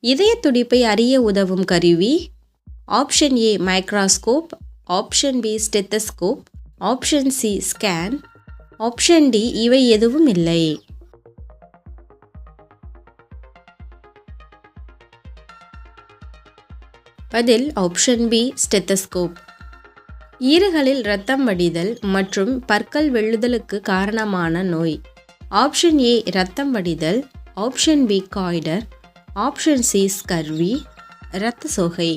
இதய துடிப்பை அறிய உதவும் கருவி. Option A microscope option B stethoscope option C scan option D இவை எதுவும் இல்லை. பதில் ஆப்ஷன் பி ஸ்டெத்தஸ்கோப் ஈறுகளில் இரத்தம் வடிதல் மற்றும் பற்கள் வெள்ளுதலுக்கு காரணமான நோய். ஆப்ஷன் ஏ இரத்தம் வடிதல். Option B goitre. Option C scurvy இரத்த சோகை.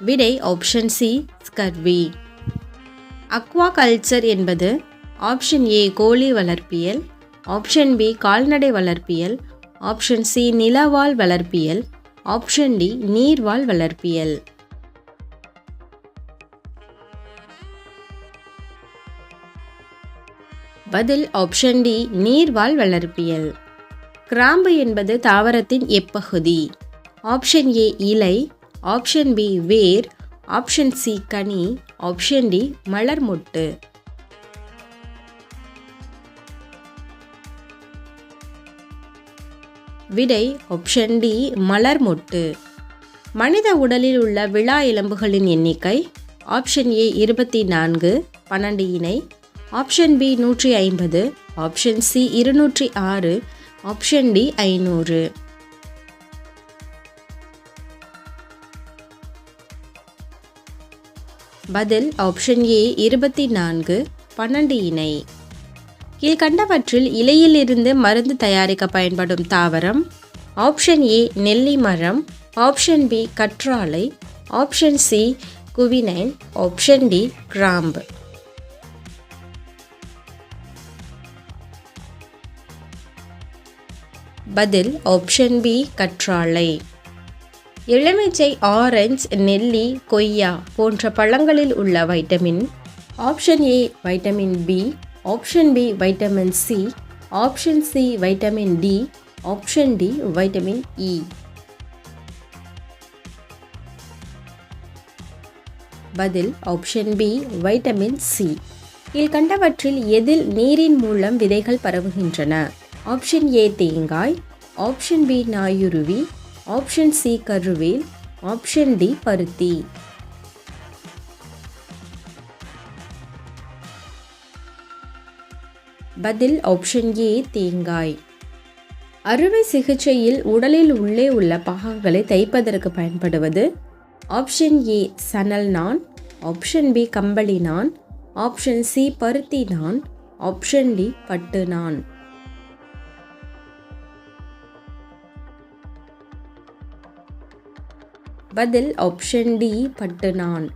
விடை option C scurvy aquaculture என்பது ஆப்ஷன் ஏ கோழி வளர்ப்பியல் ஆப்ஷன் பி கால்நடை வளர்ப்பியல் ஆப்ஷன் சி நிலவாழ் வளர்ப்பியல் ஆப்ஷன் டி நீர்வாழ் வளர்ப்பியல். பதில் ஆப்ஷன் டி நீர்வாழ் வளர்ப்பியல். கிராம்பு என்பது தாவரத்தின் எப்பகுதி. ஆப்ஷன் ஏ இலை. ஆப்ஷன் பி வேர். ஆப்ஷன் சி கனி. ஆப்ஷன் டி மலர் மொட்டு. விடை ஆப்ஷன் டி மலர் மொட்டு. மனித உடலில் உள்ள விழா எலும்புகளின் எண்ணிக்கை. ஆப்ஷன் ஏ இருபத்தி நான்கு. பன்னெண்டு இணை. ஆப்ஷன் பி நூற்றி ஐம்பது ஆப்ஷன் சி இருநூற்றி ஆறு ஆப்ஷன் டி ஐநூறு. பதில் ஆப்ஷன் ஏ இருபத்தி நான்கு பன்னெண்டு இணை. கீழ்கண்டவற்றில் இலையிலிருந்து மருந்து தயாரிக்க பயன்படும் தாவரம் ஆப்ஷன் ஏ நெல்லி மரம் ஆப்ஷன் பி கற்றாழை option C quinine option D கிராம்பு. பதில் ஆப்ஷன் பி கற்றாழை. எலுமிச்சை ஆரஞ்சு நெல்லி கொய்யா போன்ற பழங்களில் உள்ள vitamin option A vitamin B option B vitamin C option C vitamin D option D vitamin E பதில் ஆப்ஷன் பி வைட்டமின் சி கீழ்கண்டவற்றில் எதில் நீரின் மூலம் விதைகள் பரவுகின்றன? ஆப்ஷன் ஏ தேங்காய் ஆப்ஷன் பி நாயுருவி ஆப்ஷன் சி கருவேல் ஆப்ஷன் டி பருத்தி. பதில் ஆப்ஷன் ஏ தேங்காய். அறுவை சிகிச்சையில் உடலில் உள்ளே உள்ள பாகங்களை தைப்பதற்கு பயன்படுவது. ஆப்ஷன் ஏ சணல் நான் ஆப்ஷன் பி கம்பளி நான் ஆப்ஷன் சி பருத்தி நான் ஆப்ஷன் டி பட்டு நான் பதில் ஆப்ஷன் டி பட்டு நான்.